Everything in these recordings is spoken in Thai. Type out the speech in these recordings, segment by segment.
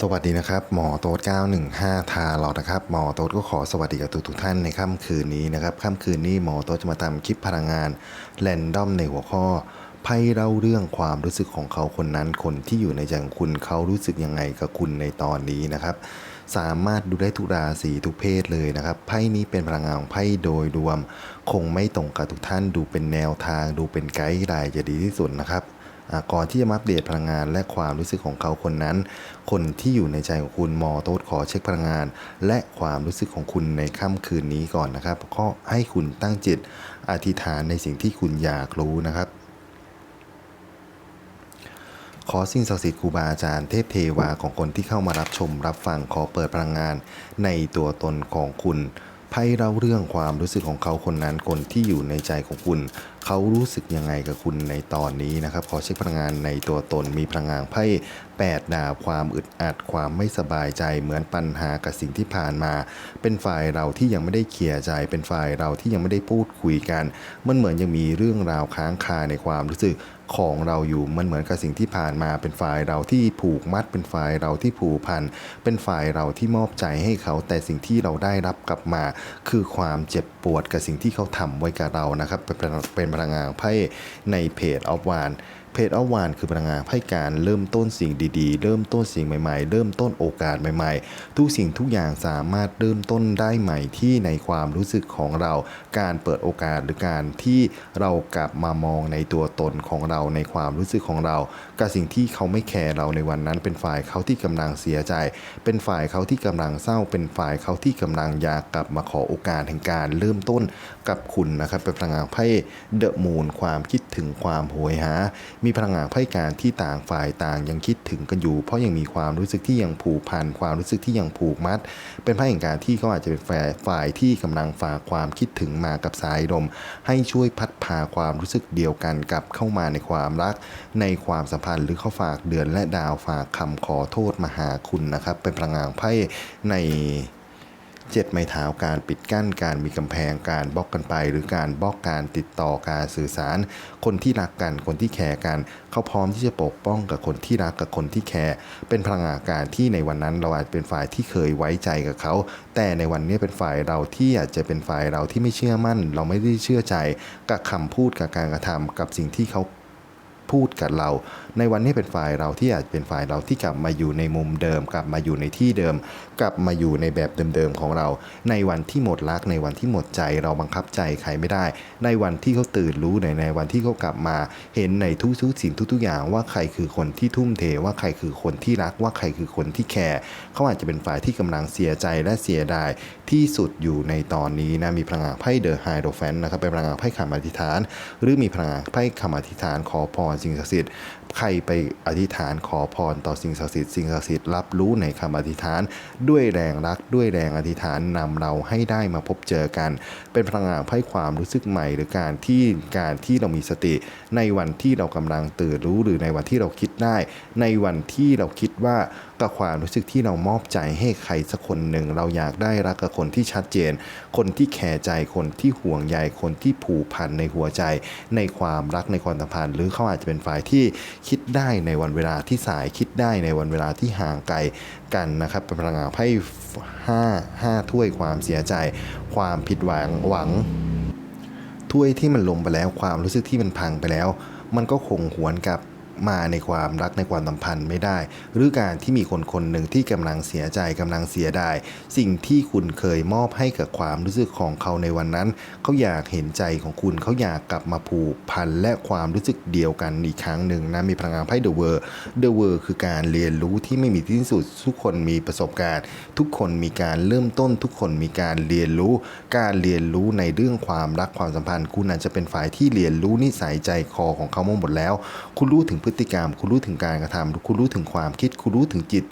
สวัสดีนะครับหมอโต๊ด915 ทาหลอดนะครับหมอโต๊ดก็ขอสวัสดีกับทุกทุกท่านในค่ำคืนนี้นะครับค่ำคืนนี้หมอโต๊ดจะมาทำคลิปพลังงานแรนดอมในหัวข้อไพ่เล่าเรื่องความรู้สึกของเขาคนนั้นคนที่อยู่ในใจของคุณเขารู้สึกยังไงกับคุณในตอนนี้นะครับ สามารถดูได้ทุกราศีทุกเพศเลยนะครับไพ่นี้เป็นพลังงานของไพ่โดยรวม คงไม่ตรงกับทุกท่านดูเป็นแนวทาง ดูเป็นไกด์ไลน์จะดีที่สุดนะครับ ก่อนที่จะมาอัปเดตพลังงานและความรู้สึกของเขาคนนั้น คนที่อยู่ในใจของคุณมอโต๊ดขอเช็คพลังงาน และความรู้สึกของคุณในค่ำคืนนี้ก่อนนะครับ ก็ให้คุณตั้งจิตอธิษฐานในสิ่งที่คุณอยากรู้นะครับขอสิ่งศักดิ์สิทธิ์ครูบาอาจารย์เทพเทวาของคนที่เข้ามารับชมรับฟังขอเปิดพลังงานในตัวตนของคุณ ไพ่เล่าเรื่องความรู้สึกของเขาคนนั้นคนที่อยู่ในใจของคุณ เขารู้สึกยังไงกับคุณในตอนนี้นะครับ ขอเช็คพลังงานในตัวตนมีพลังงานไพ่แปดดาวความอึดอัดความไม่สบายใจเหมือนปัญหากับสิ่งที่ผ่านมา เป็นฝ่ายเราที่ยังไม่ได้เคลียร์ใจ เป็นฝ่ายเราที่ยังไม่ได้พูดคุยกัน มันเหมือนยังมีเรื่องราวค้างคาในความรู้สึก ของเราอยู่มันเหมือนกับสิ่งที่ผ่านมาเป็นฝ่ายเราที่ผูกมัด เป็นฝ่ายเราที่ผูกพัน เป็นฝ่ายเราที่มอบใจให้เขา แต่สิ่งที่เราได้รับกลับมา คือความเจ็บปวดกับสิ่งที่เขาทำไว้กับเรานะครับเป็นเป็นพลังงานไพ่ในเพจออฟวาน เพจอวานคือพลังงานไพ่การเริ่มต้นสิ่งดีๆ เริ่มต้นสิ่งใหม่ๆ เริ่มต้นโอกาสใหม่ๆ ทุกสิ่งทุกอย่างสามารถเริ่มต้นได้ใหม่ที่ในความรู้สึกของเรา การเปิดโอกาสหรือการที่เรากลับมามองในตัวตนของเราในความรู้สึกของเรา กับสิ่งที่เขาไม่แคร์เราในวันนั้น เป็นฝ่ายเขาที่กำลังเสียใจ เป็นฝ่ายเขาที่กำลังเศร้า เป็นฝ่ายเขาที่กำลังอยากกลับมาขอโอกาสแห่งการเริ่มต้นกับคุณนะครับเป็นพลังงานไพ่เดอะมูนความคิดถึงความโหยหา มีพลังงานไพ่การที่ต่างฝ่ายต่างยังคิดถึงกันอยู่ เพราะยังมีความรู้สึกที่ยังผูกพันความรู้สึกที่ยังผูกมัด เป็นไพ่แห่งการที่เขาอาจจะเป็นฝ่ายที่กำลังฝากความคิดถึงมากับสายลม ให้ช่วยพัดพาความรู้สึกเดียวกันกลับเข้ามาในความรัก ในความสัมพันธ์หรือเขาฝากเดือนและดาวฝากคำขอโทษมาหาคุณนะครับเป็นพลังงานไพ่ใน เจ็ดไม้เท้าการปิดกั้นการมีกำแพงการบล็อกกันไป หรือการบล็อกการติดต่อการสื่อสาร คนที่รักกันคนที่แคร์กัน เขาพร้อมที่จะปกป้องกับคนที่รักกับคนที่แคร์เป็นพลังงานการที่ในวันนั้นเราอาจเป็นฝ่ายที่เคยไว้ใจกับเขา แต่ในวันนี้เป็นฝ่ายเราที่อาจจะเป็นฝ่ายเราที่ไม่เชื่อมั่น เราไม่ได้เชื่อใจกับคำพูดกับการกระทำกับสิ่งที่เขา พูดกับเรา ในวันนี้เป็นฝ่ายเราที่อาจเป็นฝ่ายเราที่กลับมาอยู่ในมุมเดิม กลับมาอยู่ในที่เดิม กลับมาอยู่ในแบบเดิมๆของเรา ในวันที่หมดรักในวันที่หมดใจ เราบังคับใจใครไม่ได้ ในวันที่เขาตื่นรู้ในในวันที่เขากลับมา เห็นในทุกๆสิ่งทุกๆอย่างว่าใครคือคนที่ทุ่มเทว่าใครคือคนที่รักว่าใครคือคนที่แคร์เขาอาจจะเป็นฝ่ายที่กำลังเสียใจและเสียดายที่สุดอยู่ในตอนนี้นะมีพลังงานไพ่เดอะไฮโดรแฟนนะครับเป็นพลังงานไพ่คำอธิษฐาน หรือมีพลังงานไพ่คำอธิษฐานขอพรสิ่งศักดิ์สิทธิ์ใครไปอธิษฐานขอพรต่อสิ่งศักดิ์สิทธิ์สิ่งศักดิ์สิทธิ์รับรู้ในคำอธิษฐาน ด้วยแรงรักด้วยแรงอธิษฐานนำเราให้ได้มาพบเจอกัน เป็นพลังงานไพ่ความรู้สึกใหม่ หรือการที่การที่เรามีสติ ในวันที่เรากำลังตื่นรู้หรือในวันที่เราคิดได้ ในวันที่เราคิดว่า กับความรู้สึกที่เรามอบใจให้ใครสักคนหนึ่ง เราอยากได้รักกับคนที่ชัดเจน คนที่แคร์ใจคนที่ห่วงใยคนที่ผูกพันในหัวใจ ในความรักในความสัมพันธ์หรือเขาอาจจะเป็นฝ่ายที่คิดได้ในวันเวลาที่สายคิดได้ในวันเวลาที่ห่างไกลกันนะครับเป็นพลังงานไพ่ห้าห้าถ้วยความเสียใจ ความผิดหวังหวังถ้วยที่มันลงไปแล้วความรู้สึกที่มันพังไปแล้ว มันก็คงหวนกลับ มาในความรักในความสัมพันธ์ไม่ได้ หรือการที่มีคนคนหนึ่งที่กำลังเสียใจกำลังเสียดาย สิ่งที่คุณเคยมอบให้กับความรู้สึกของเขาในวันนั้น เขาอยากเห็นใจของคุณเขาอยากกลับมาผูกพันและความรู้สึกเดียวกันอีกครั้งหนึ่งนะมีพลังงานไพ่เดอะเวอร์เดอะเวอร์คือการเรียนรู้ที่ไม่มีที่สุดทุกคนมีประสบการณ์ ทุกคนมีการเริ่มต้น ทุกคนมีการเรียนรู้ การเรียนรู้ในเรื่องความรักความสัมพันธ์ คุณอาจจะเป็นฝ่ายที่เรียนรู้นิสัยใจคอของเขาหมดแล้ว คุณรู้ถึงพฤติกรรม คุณรู้ถึงการกระทำคุณรู้ถึงความคิด คุณรู้ถึงจิต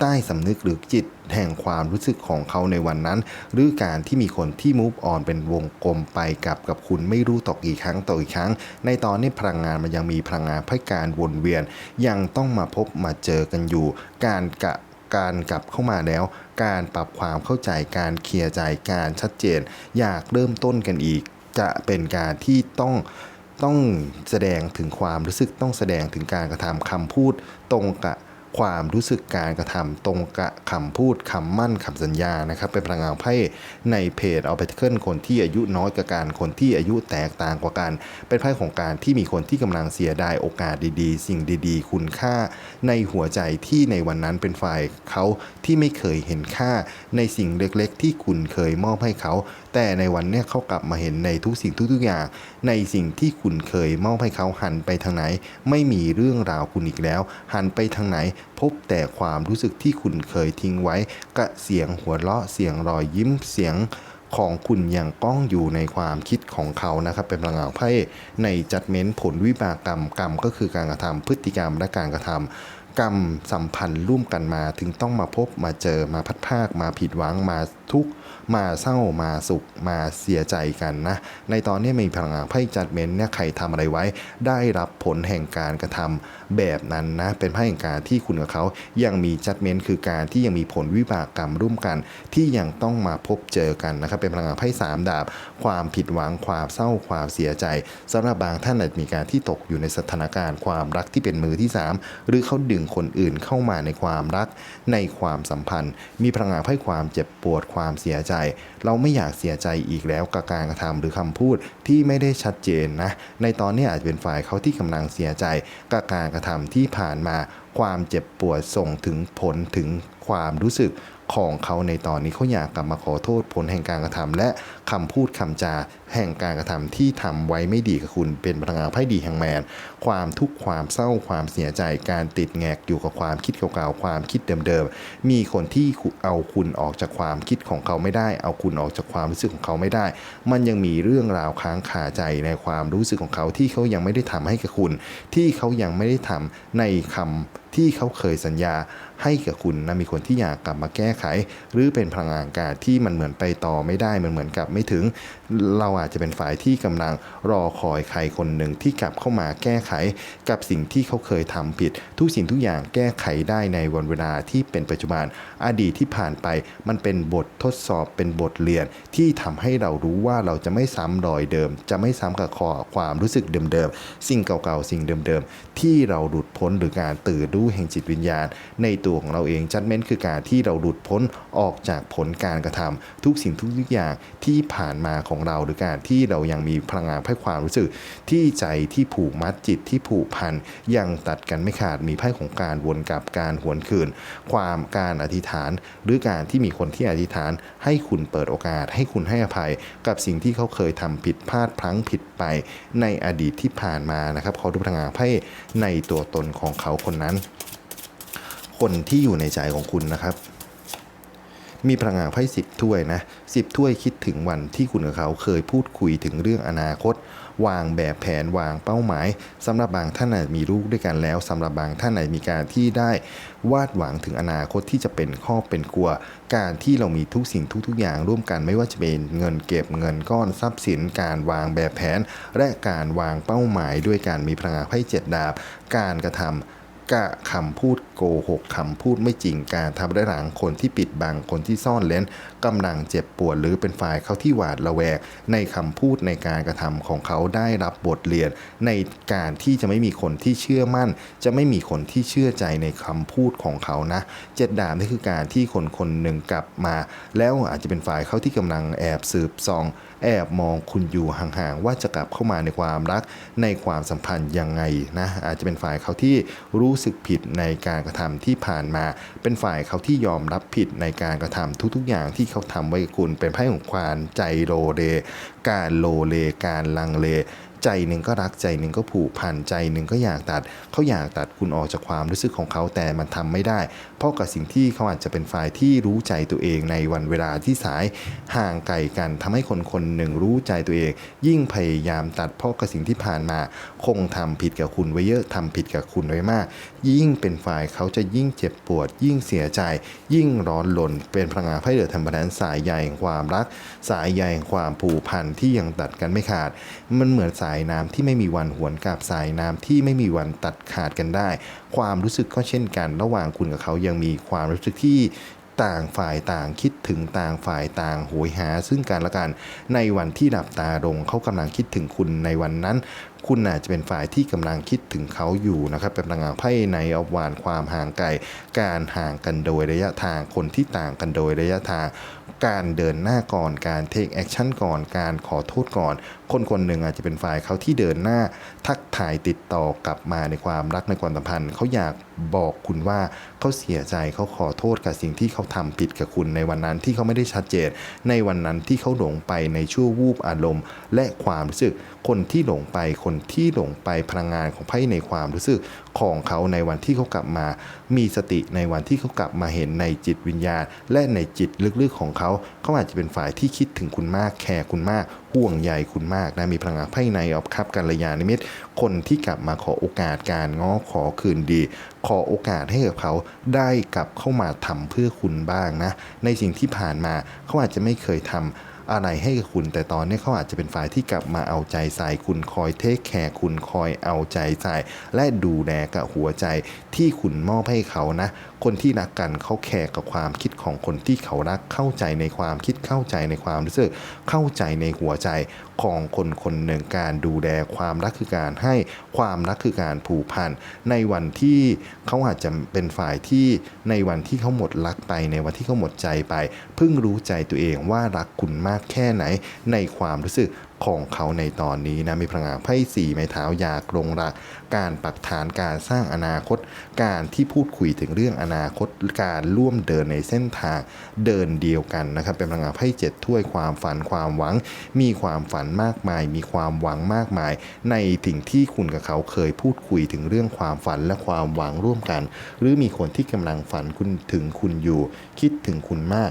ใต้สำนึกหรือจิตแห่งความรู้สึกของเขาในวันนั้น หรือการที่มีคนที่มูฟออนเป็นวงกลมไปกับกับคุณไม่รู้ต่อกี่ครั้งต่ออีกครั้ง ในตอนนี้พลังงานมันยังมีพลังงานให้การวนเวียน ยังต้องมาพบมาเจอกันอยู่ การกะการกลับเข้ามาแล้ว การปรับความเข้าใจการเคลียร์ใจการชัดเจน อยากเริ่มต้นกันอีก จะเป็นการที่ต้อง ต้องแสดงถึงความรู้สึกต้องแสดงถึงการกระทำคำพูดตรงกับ ความรู้สึกการกระทำตรงกับคำพูดคำมั่นคำสัญญานะครับ เป็นพลังงานไพ่ในเพจเอาไปเคิลคนที่อายุน้อยกว่ากันคนที่อายุแตกต่างกว่ากัน เป็นไพ่ของการที่มีคนที่กำลังเสียดายโอกาสดีๆ สิ่งดีๆ คุณค่าในหัวใจที่ในวันนั้นเป็นฝ่ายเขาที่ไม่เคยเห็นค่าในสิ่งเล็กๆ ที่คุณเคยมอบให้เขา แต่ในวันนี้เขากลับมาเห็นในทุกสิ่งทุกๆอย่าง ในสิ่งที่คุณเคยมอบให้เขาหันไปทางไหน ไม่มีเรื่องราวคุณอีกแล้ว หันไปทางไหนพบแต่ความรู้สึกที่คุณเคยทิ้งไว้กะเสียงหัวเราะเสียงรอยยิ้มเสียงของคุณยังก้องอยู่ในความคิดของเขานะครับ เป็นพลังงานไพ่ในจัดเม้นผลวิบากกรรมกรรม ก็คือการกระทำพฤติกรรมและการกระทำ กรรมสัมพันธ์ร่วมกันมาถึงต้องมาพบมาเจอมาพัดภาคมาผิดหวังมาทุกข์มาเศร้ามาสุขมาเสียใจกันนะ ในตอนนี้มีพลังงานไพ่จัดเม้นเนี่ยใครทำอะไรไว้ ได้รับผลแห่งการกระทำแบบนั้นนะ เป็นไพ่แห่งการที่คุณกับเขายังมีจัดเม้นคือการที่ยังมีผลวิบากกรรมร่วมกัน ที่ยังต้องมาพบเจอกันนะครับ เป็นพลังงานไพ่สามดาบ ความผิดหวังความเศร้าความเสียใจสำหรับบางท่านอาจมีการที่ตกอยู่ในสถานการณ์ความรักที่เป็นมือที่สามหรือเขาดึงคนอื่นเข้ามาในความรัก ในความสัมพันธ์ มีพลังงานไพ่ความเจ็บปวดความเสียใจ เราไม่อยากเสียใจอีกแล้วกับการกระทำหรือคำพูดที่ไม่ได้ชัดเจนนะ ในตอนนี้อาจจะเป็นฝ่ายเขาที่กำลังเสียใจกับการกระทำที่ผ่านมาความเจ็บปวดส่งถึงผลถึงความรู้สึกของเขาในตอนนี้เขาอยากกลับมาขอโทษผลแห่งการกระทำและ คำพูดคำจาแห่งการกระทำที่ทำไว้ไม่ดีกับคุณเป็นพลังงานไพ่ดีแห่งแมน ความทุกข์ความเศร้าความเสียใจการติดแงกอยู่กับความคิดเก่าๆความคิดเดิมๆ มีคนที่เอาคุณออกจากความคิดของเขาไม่ได้ เอาคุณออกจากความรู้สึกของเขาไม่ได้ มันยังมีเรื่องราวค้างคาใจในความรู้สึกของเขาที่เขายังไม่ได้ทำให้กับคุณ ที่เขายังไม่ได้ทำในคำที่เขาเคยสัญญาให้กับคุณนะมีคนที่อยากกลับมาแก้ไข หรือเป็นพลังงานการที่มันเหมือนไปต่อไม่ได้มันเหมือนกับไม่ถึง เราอาจจะเป็นฝ่ายที่กำลังรอคอยใครคนหนึ่งที่กลับเข้ามาแก้ไขกับสิ่งที่เขาเคยทำผิด ทุกสิ่งทุกอย่างแก้ไขได้ในวันเวลาที่เป็นปัจจุบันอดีตที่ผ่านไปมันเป็นบททดสอบเป็นบทเรียนที่ทำให้เรารู้ว่าเราจะไม่ซ้ำรอยเดิม จะไม่ซ้ำกับขอความรู้สึกเดิมๆสิ่งเก่าๆสิ่งเดิมๆ ที่เราหลุดพ้นหรือการตื่นรู้แห่งจิตวิญญาณ ในตัวของเราเองจัดเม้นคือการที่เราหลุดพ้นออกจากผลการกระทำทุกสิ่งทุกอย่างที่ผ่านมาของเราหรือการที่เรายังมีพลังงานไพ่ความรู้สึก ที่ใจที่ผูกมัดจิตที่ผูกพันยังตัดกันไม่ขาดมีไพ่ของการวนกลับการหวนคืน ความการอธิษฐาน หรือการที่มีคนที่อธิษฐาน ให้คุณเปิดโอกาส ให้คุณให้อภัย กับสิ่งที่เขาเคยทำผิดพลาดพลั้งผิดไปในอดีตที่ผ่านมานะครับเขาดูพลังงานไพ่ในตัวตนของเขาคนนั้น คนที่อยู่ในใจของคุณนะครับ มีพลังงานไพ่สิบถ้วยนะสิบถ้วยคิดถึงวันที่คุณกับเขาเคยพูดคุยถึงเรื่องอนาคต วางแบบแผนวางเป้าหมายสำหรับบางท่านอาจมีลูกด้วยกันแล้วสำหรับบางท่านอาจมีการที่ได้วาดหวังถึงอนาคตที่จะเป็นครอเป็นครัว การที่เรามีทุกสิ่งทุกๆอย่างร่วมกันไม่ว่าจะเป็นเงินเก็บเงินก้อนทรัพย์สิน การวางแบบแผน และการวางเป้าหมายด้วยการมีพลังงานไพ่เจ็ดดาบ การกระทำ กะคำพูดโกหกคำพูดไม่จริงการทำได้ายหลังคนที่ปิดบังคนที่ซ่อนเล้น กำลังเจ็บปวดหรือเป็นฝ่ายเขาที่หวาดระแวงในคำพูดในการกระทำของเขาได้รับบทเรียน ในการที่จะไม่มีคนที่เชื่อมั่น จะไม่มีคนที่เชื่อใจในคำพูดของเขานะเจ็ดดาบนี่คือการที่คนคนหนึ่งกลับมา แล้วอาจจะเป็นฝ่ายเขาที่กำลังแอบสืบซองแอบมองคุณอยู่ห่างๆว่าจะกลับเข้ามาในความรักในความสัมพันธ์ยังไงนะอาจจะเป็นฝ่ายเขาที่รู้สึกผิดในการกระทำที่ผ่านมา เป็นฝ่ายเขาที่ยอมรับผิดในการกระทำทุกๆอย่างที่เขาทำไว้คุณเป็นไพ่ของความใจโลเล การโลเล การลังเล ใจหนึ่งก็รักใจหนึ่งก็ผูกพันใจหนึ่งก็อยากตัดเขาอยากตัดคุณออกจากความรู้สึกของเขาแต่มันทำไม่ได้ เพราะกับสิ่งที่เขาอาจจะเป็นฝ่ายที่รู้ใจตัวเองในวันเวลาที่สายห่างไกลกันทำให้คนคนหนึ่งรู้ใจตัวเอง ยิ่งพยายามตัดเพราะกับสิ่งที่ผ่านมา คงทำผิดกับคุณไว้เยอะทำผิดกับคุณไว้มาก ยิ่งเป็นฝ่ายเขาจะยิ่งเจ็บปวด ยิ่งเสียใจ ยิ่งร้อนรนเป็นพลังงานไพ่เดือดธรรมดานสายใยแห่งความรัก สายใยแห่งความผูกพันที่ยังตัดกันไม่ขาด มันเหมือนสายายน้ำที่ไม่มีวันหวนกลับสายน้ำที่ไม่มีวันตัดขาดกันได้ ความรู้สึกก็เช่นกัน ระหว่างคุณกับเขายังมีความรู้สึกที่ต่างฝ่ายต่างคิดถึงต่างฝ่ายต่างโหยหาซึ่งกันและกัน ในวันที่ดับตาลงเขากำลังคิดถึงคุณในวันนั้น คุณอาจจะเป็นฝ่ายที่กำลังคิดถึงเขาอยู่นะครับเป็นพลังงานไพ่ในอวานความห่างไกล การห่างกันโดยระยะทางคนที่ต่างกันโดยระยะทาง การเดินหน้าก่อนการเทคแอคชั่นก่อนการขอโทษก่อน คนคนหนึ่งอาจจะเป็นฝ่ายเขาที่เดินหน้า ทักทายติดต่อกลับมาในความรักในความสัมพันธ์เขาอยากบอกคุณว่าเขาเสียใจเขาขอโทษกับสิ่งที่เขาทำผิดกับคุณในวันนั้นที่เขาไม่ได้ชัดเจน ในวันนั้นที่เขาหลงไปในชั่ววูบอารมณ์ และความรู้สึกคนที่หลงไปคนที่หลงไปพลังงานของไพ่ในความรู้สึกของเขาในวันที่เขากลับมา มีสติในวันที่เขากลับมาเห็นในจิตวิญญาณ และในจิตลึกๆของเขา เขาอาจจะเป็นฝ่ายที่คิดถึงคุณมากแคร์คุณมากห่วงใยคุณมากนะมีพลังงานไพ่ในออฟคับกัลยาณมิตรคนที่กลับมาขอโอกาสการง้อขอคืนดี ขอโอกาสให้กับเขาได้กลับเข้ามาทำเพื่อคุณบ้างนะในสิ่งที่ผ่านมาเขาอาจจะไม่เคยทำ อะไรให้กับคุณ แต่ตอนนี้เขาอาจจะเป็นฝ่ายที่กลับมาเอาใจใส่คุณคอยเทคแคร์คุณคอยเอาใจใส่และดูแลกับหัวใจที่คุณมอบให้เขานะคนที่รักกันเขาแคร์กับความคิดของคนที่เขารักเข้าใจในความคิดเข้าใจในความรู้สึกเข้าใจในหัวใจของคนคนหนึ่งการดูแลความรักคือการให้ความรักคือการผูกพันในวันที่เขาอาจจะเป็นฝ่ายที่ในวันที่เขาหมดรักไป ในวันที่เขาหมดใจไป เพิ่งรู้ใจตัวเองว่ารักคุณมากแค่ไหนในความรู้สึก ของเขาในตอนนี้นะมีพลังงานไพ่สี่ไม้เท้าอยากลงรักการปักฐานการสร้างอนาคต การที่พูดคุยถึงเรื่องอนาคตการร่วมเดินในเส้นทางเดินเดียวกันนะครับเป็นพลังงานไพ่เจ็ดถ้วยความฝันความหวัง มีความฝันมากมาย มีความหวังมากมาย ในสิ่งที่คุณกับเขาเคยพูดคุยถึงเรื่องความฝันและความหวังร่วมกัน หรือมีคนที่กำลังฝันคุณถึงคุณอยู่ คิดถึงคุณมาก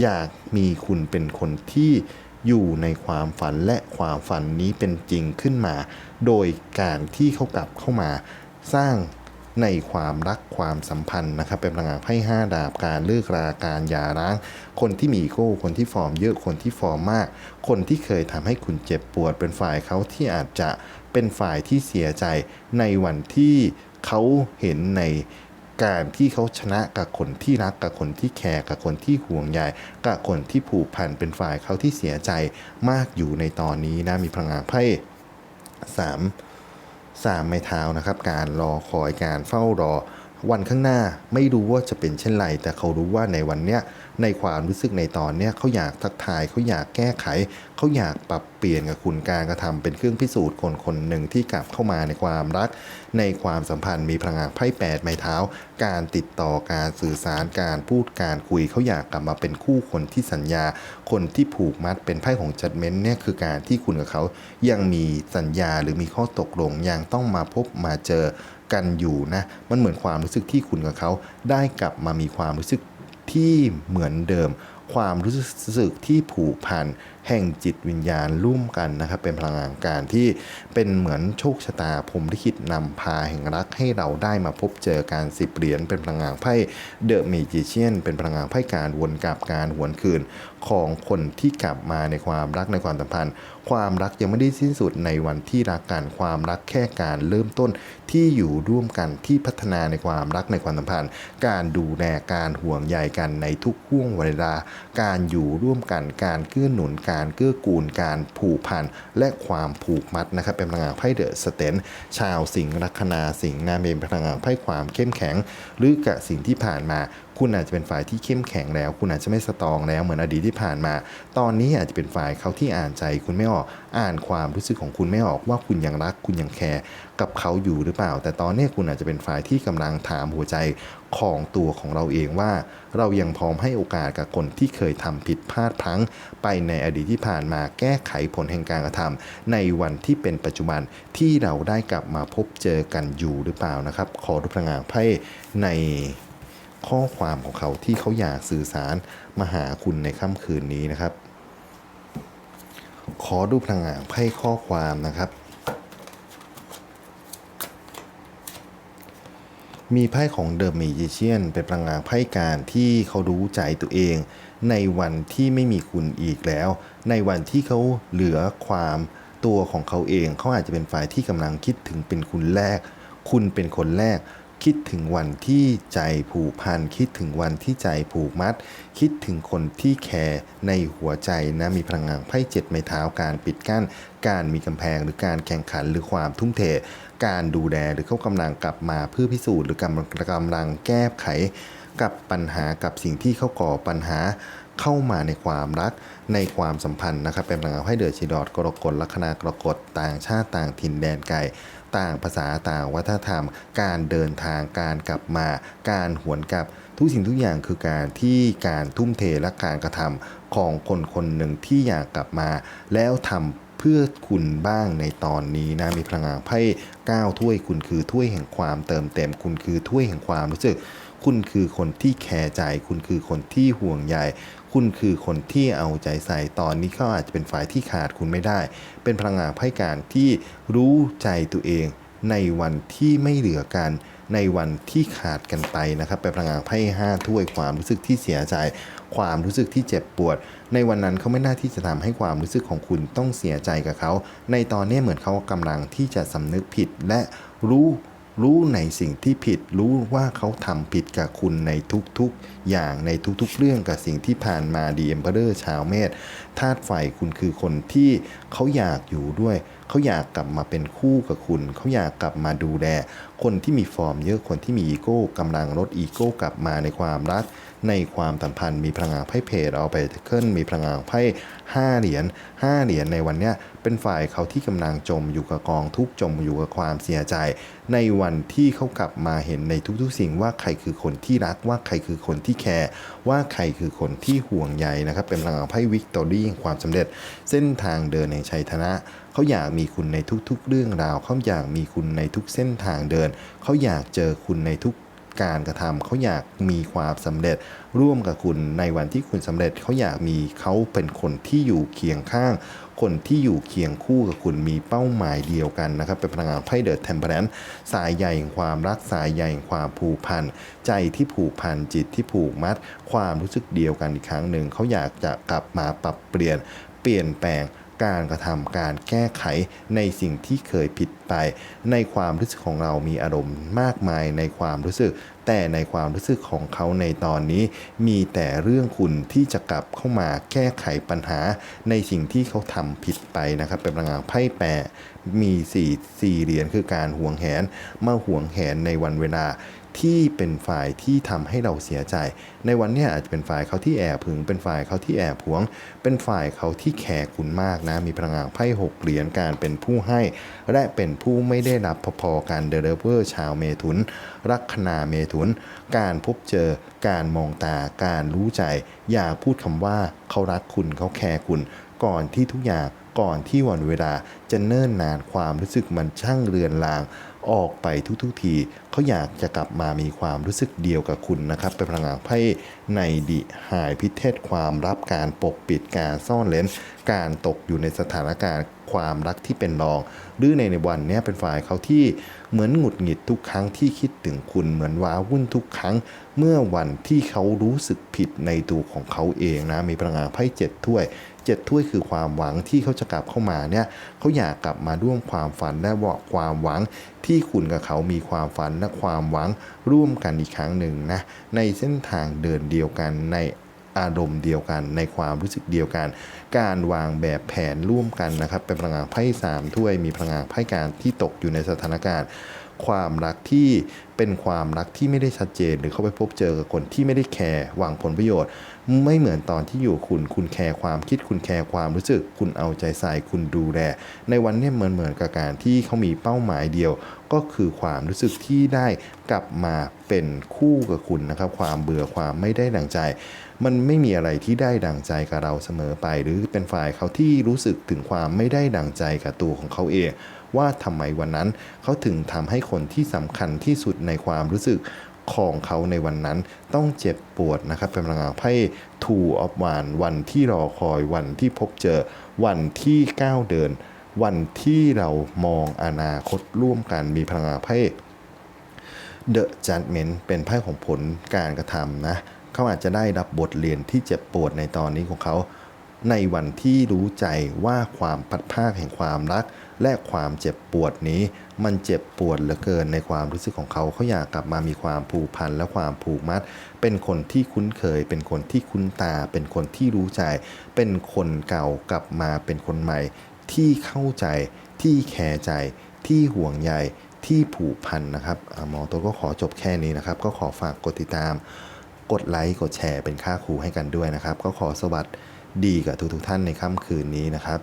อยากมีคุณเป็นคนที่ อยู่ในความฝันและความฝันนี้เป็นจริงขึ้นมา โดยการที่เขากลับเข้ามาสร้างในความรักความสัมพันธ์นะครับ เป็นพลังงานไพ่ห้าดาบการเลิกราการหย่าร้าง คนที่มีอีโก้คนที่ฟอร์มเยอะคนที่ฟอร์มมาก คนที่เคยทำให้คุณเจ็บปวด เป็นฝ่ายเขาที่อาจจะเป็นฝ่ายที่เสียใจในวันที่เขาเห็นใน การที่เขาชนะกับคนที่รักกับคนที่แคร์กับคนที่ห่วงใยกับคนที่ผูกพันเป็นฝ่ายเขาที่เสียใจมากอยู่ในตอนนี้นะมีพลังงานไพ่สามสามไม้เท้านะครับ การรอคอยการเฝ้ารอวันข้างหน้าไม่รู้ว่าจะเป็นเช่นไร แต่เขารู้ว่าในวันเนี้ย ในความรู้สึกในตอนเนี้ยเขาอยากทักทายเขาอยากแก้ไข เขาอยากปรับเปลี่ยนกับคุณการกระทำเป็นเครื่องพิสูจน์คนคนหนึ่งที่กลับเข้ามาในความรัก ในความสัมพันธ์มีพลังงานไพ่แปดไม้เท้า การติดต่อการสื่อสารการพูดการคุยเขาอยากกลับมาเป็นคู่คนที่สัญญา คนที่ผูกมัดเป็นไพ่ของจัดเม้นเนี่ยคือการที่คุณกับเขายังมีสัญญาหรือมีข้อตกลงยังต้องมาพบมาเจอกันอยู่นะ มันเหมือนความรู้สึกที่คุณกับเขาได้กลับมามีความรู้สึก ที่เหมือนเดิม ความรู้สึกที่ผูกพันแห่งจิตวิญญาณร่วมกันนะครับ เป็นพลังงานการที่เป็นเหมือนโชคชะตาผมลิขิตนำพาแห่งรักให้เราได้มาพบเจอการสิบเหรียญเป็นพลังงานไพ่เดอะเมจิเชียนเป็นพลังงานไพ่การวนกลับการหวนคืนของคนที่กลับมาในความรักในความสัมพันธ์ ความรักยังไม่ได้สิ้นสุดในวันที่รักกันความรักแค่การเริ่มต้นที่อยู่ร่วมกันที่พัฒนาในความรักในความสัมพันธ์ การดูแลการห่วงใยกันในทุกห่วงเวลา การอยู่ร่วมกันการเกื้อหนุนกการเกื้อกูลการผูกพันและความผูกมัดนะครับเป็นพลังงานไพ่เดอะสเตนชาวสิงห์ลัคนาสิงห์นาเมนพลังงานไพ่ความเข้มแข็ง หรือกับสิ่งที่ผ่านมา คุณอาจจะเป็นฝ่ายที่เข้มแข็งแล้ว คุณอาจจะไม่สตรองแล้วเหมือนอดีตที่ผ่านมา ตอนนี้อาจจะเป็นฝ่ายเขาที่อ่านใจคุณไม่ออกอ่านความรู้สึกของคุณไม่ออกว่าคุณยังรัก คุณยังแคร์กับเขาอยู่หรือเปล่า แต่ตอนนี้คุณอาจจะเป็นฝ่ายที่กำลังถามหัวใจของตัวของเราเองว่า เรายังพร้อมให้โอกาสกับคนที่เคยทำผิดพลาดพลั้งไปในอดีตที่ผ่านมาแก้ไขผลแห่งการกระทำในวันที่เป็นปัจจุบันที่เราได้กลับมาพบเจอกันอยู่หรือเปล่านะครับ ขอดูพลังงานไพ่ใน ข้อความของเขาที่เขาอยากสื่อสารมาหาคุณในค่ำคืนนี้นะครับ ขอดูพลังงานไพ่ข้อความนะครับ มีไพ่ของเดอะม g จิเชียนเป็นพลังงานไพ่การที่เขารู้ใจตัวเอง ในวันที่ไม่มีคุณอีกแล้ว ในวันที่เขาเหลือความตัวของเขาเอง เขาอาจจะเป็นฝ่ายที่กำลังคิดถึงเป็นคุณแรก คุณเป็นคนแรก คิดถึงวันที่ใจผูกพัน คิดถึงวันที่ใจผูกมัด คิดถึงคนที่แคร์ในหัวใจนะ มีพลังงานไพ่เจ็ดไม้เท้าการปิดกั้น การมีกำแพงหรือการแข่งขันหรือความทุ่มเท การดูแลหรือเขากำลังกลับมาเพื่อพิสูจน์หรือกำลังกำลังแก้ไข กับปัญหากับสิ่งที่เขาก่อปัญหา เข้ามาในความรักในความสัมพันธ์นะครับ เป็นพลังงานให้เดือดชีดอดกรกฎลัคนากรกฎต่างชาติต่างถิ่นแดนไกลต่างภาษาต่างวัฒนธรรม การเดินทางการกลับมา การหวนกลับ ทุกสิ่งทุกอย่างคือการที่การทุ่มเทและการกระทำของคนคนหนึ่งที่อยากกลับมา แล้วทำเพื่อคุณบ้างในตอนนี้นะมีพลังงานไพ่ก้าถ้วยคุณคือถ้วยแห่งความเติมเต็ม คุณคือถ้วยแห่งความรู้สึก คุณคือคนที่แคร์ใจ คุณคือคนที่ห่วงใย คุณคือคนที่เอาใจใส่ตอนนี้เขาอาจจะเป็นฝ่ายที่ขาดคุณไม่ได้ เป็นพลังงานไพ่การที่รู้ใจตัวเอง ในวันที่ไม่เหลือกัน ในวันที่ขาดกันไปนะครับเป็นพลังงานไพ่ห้าถ้วยความรู้สึกที่เสียใจ ความรู้สึกที่เจ็บปวด ในวันนั้นเขาไม่น่าที่จะทำให้ความรู้สึกของคุณต้องเสียใจกับเขา ในตอนนี้เหมือนเขากำลังที่จะสำนึกผิดและรู้ รู้ในสิ่งที่ผิด รู้ว่าเขาทำผิดกับคุณในทุกๆ อย่างในทุกๆ เรื่องกับสิ่งที่ผ่านมาดีเอ็มเบอร์ชาวเมษธาตุไฟคุณคือคนที่เขาอยากอยู่ด้วย เขาอยากกลับมาเป็นคู่กับคุณ เขาอยากกลับมาดูแล คนที่มีฟอร์มเยอะคนที่มีอีโก้กำลังลดอีโก้กลับมาในความรัก ในความสัมพันธ์มีพลังงานไพ่เพจเอาไปเคิลมีพลังงานไพ่ห้าเหรียญห้าเหรียญในวันเนี้ยเป็นฝ่ายเขาที่กำลังจมอยู่กับกองทุกจมอยู่กับความเสียใจ ในวันที่เขากลับมาเห็นในทุกๆ สิ่งว่าใครคือคนที่รักว่าใครคือคนที่แคร์ว่าใครคือคนที่ห่วงใยนะครับ เป็นพลังงานไพ่วิกตอรี่ความสำเร็จ เส้นทางเดินแห่งชัยชนะเขาอยากมีคุณในทุกๆ เรื่องราวเขาอยากมีคุณในทุกเส้นทางเดิน เขาอยากเจอคุณในทุก การกระทำเขาอยากมีความสำเร็จ ร่วมกับคุณในวันที่คุณสำเร็จเขาอยากมีเขาเป็นคนที่อยู่เคียงข้าง คนที่อยู่เคียงคู่กับคุณมีเป้าหมายเดียวกันนะครับ เป็นพลังงานไพ่เดอร์เทมเพลนสายใยแห่งความรักสายใยแห่งความผูกพัน ใจที่ผูกพันจิตที่ผูกมัด ความรู้สึกเดียวกันอีกครั้งหนึ่งเขาอยากจะกลับมาปรับเปลี่ยนเปลี่ยนแปลง การกระทำการแก้ไขในสิ่งที่เคยผิดไป ในความรู้สึกของเรามีอารมณ์มากมายในความรู้สึก แต่ในความรู้สึกของเขาในตอนนี้ มีแต่เรื่องคุณที่จะกลับเข้ามาแก้ไขปัญหา ในสิ่งที่เขาทำผิดไปนะครับ เป็นพลังงานไพ่แปรมีสี่สี่เหรียญคือการห่วงแหนมาห่วงแหนในวันเวลา ที่เป็นฝ่ายที่ทำให้เราเสียใจ ในวันนี้อาจจะเป็นฝ่ายเขาที่แอบผึง เป็นฝ่ายเขาที่แอบหวง เป็นฝ่ายเขาที่แคร์คุณมากนะ มีพลังงานไพ่หกเหรียญการเป็นผู้ให้ และเป็นผู้ไม่ได้รับพอๆกันเดลิเวอร์ชาวเมถุน ลัคนาเมถุน การพบเจอ การมองตา การรู้ใจ อย่าพูดคำว่าเขารักคุณเขาแคร์คุณ ก่อนที่ทุกอย่างก่อนที่วันเวลาจะเนิ่นนานความรู้สึกมันช่างเรือนลาง ออกไปทุกๆทีเขาอยากจะกลับมามีความรู้สึกเดียวกับคุณนะครับเป็นพลังงานไพ่ในดิหายพิเทศความรับการปกปิดการซ่อนเลนการตกอยู่ในสถานการณ์ความรักที่เป็นรอง หรือในในวันนี้เป็นฝ่ายเขาที่เหมือนหงุดหงิดทุกครั้งที่คิดถึงคุณเหมือนว้าวุ่นทุกครั้ง เมื่อวันที่เขารู้สึกผิดในตัวของเขาเองนะมีพลังงานไพ่เจ็ดถ้วย เจ็ดถ้วยคือความหวังที่เขาจะกลับเข้ามาเนี่ยเขาอยากกลับมาร่วมความฝันและบอกความหวังที่คุณกับเขามีความฝันและความหวังร่วมกันอีกครั้งหนึ่งนะในเส้นทางเดินเดียวกันในอารมณ์เดียวกันในความรู้สึกเดียวกัน การวางแบบแผนร่วมกันนะครับ เป็นพลังงานไพ่สามถ้วยมีพลังงานไพ่การที่ตกอยู่ในสถานการณ์ ความรักที่เป็นความรักที่ไม่ได้ชัดเจน หรือเข้าไปพบเจอกับคนที่ไม่ได้แคร์หวังผลประโยชน์ ไม่เหมือนตอนที่อยู่คุณคุณแคร์ความคิดคุณแคร์ความรู้สึก คุณเอาใจใส่คุณดูแลในวันนี้เหมือนเหมือนกับการที่เขามีเป้าหมายเดียว ก็คือความรู้สึกที่ได้กลับมาเป็นคู่กับคุณนะครับ ความเบื่อความไม่ได้ดังใจ มันไม่มีอะไรที่ได้ดังใจกับเราเสมอไป หรือเป็นฝ่ายเขาที่รู้สึกถึงความไม่ได้ดังใจกับตัวของเขาเอง ว่าทำไมวันนั้นเขาถึงทำให้คนที่สำคัญที่สุดในความรู้สึกของเขาในวันนั้นต้องเจ็บปวดนะครับเป็นพลังงานไพ่ทูออฟวานวันที่รอคอยวันที่พบเจอวันที่ก้าวเดิน วันที่เรามองอนาคตร่วมกันมีพลังงานไพ่ The Judgment เป็นไพ่ของผลการกระทำนะเขาอาจจะได้รับบทเรียนที่เจ็บปวดในตอนนี้ของเขา ในวันที่รู้ใจว่าความพัดภาคแห่งความรัก และความเจ็บปวดนี้ มันเจ็บปวดเหลือเกินในความรู้สึกของเขาเขาอยากกลับมามีความผูกพันและความผูกมัด เป็นคนที่คุ้นเคย เป็นคนที่คุ้นตา เป็นคนที่รู้ใจ เป็นคนเก่ากลับมาเป็นคนใหม่ ที่เข้าใจ ที่แคร์ใจ ที่ห่วงใยที่ผูกพันนะครับอะหมอตัวก็ขอจบแค่นี้นะครับ ก็ขอฝากกดติดตาม กดไลค์ กดแชร์เป็นค่าครูให้กันด้วยนะครับ ก็ขอสวัสดีกับทุกๆท่านในค่ำคืนนี้นะครับ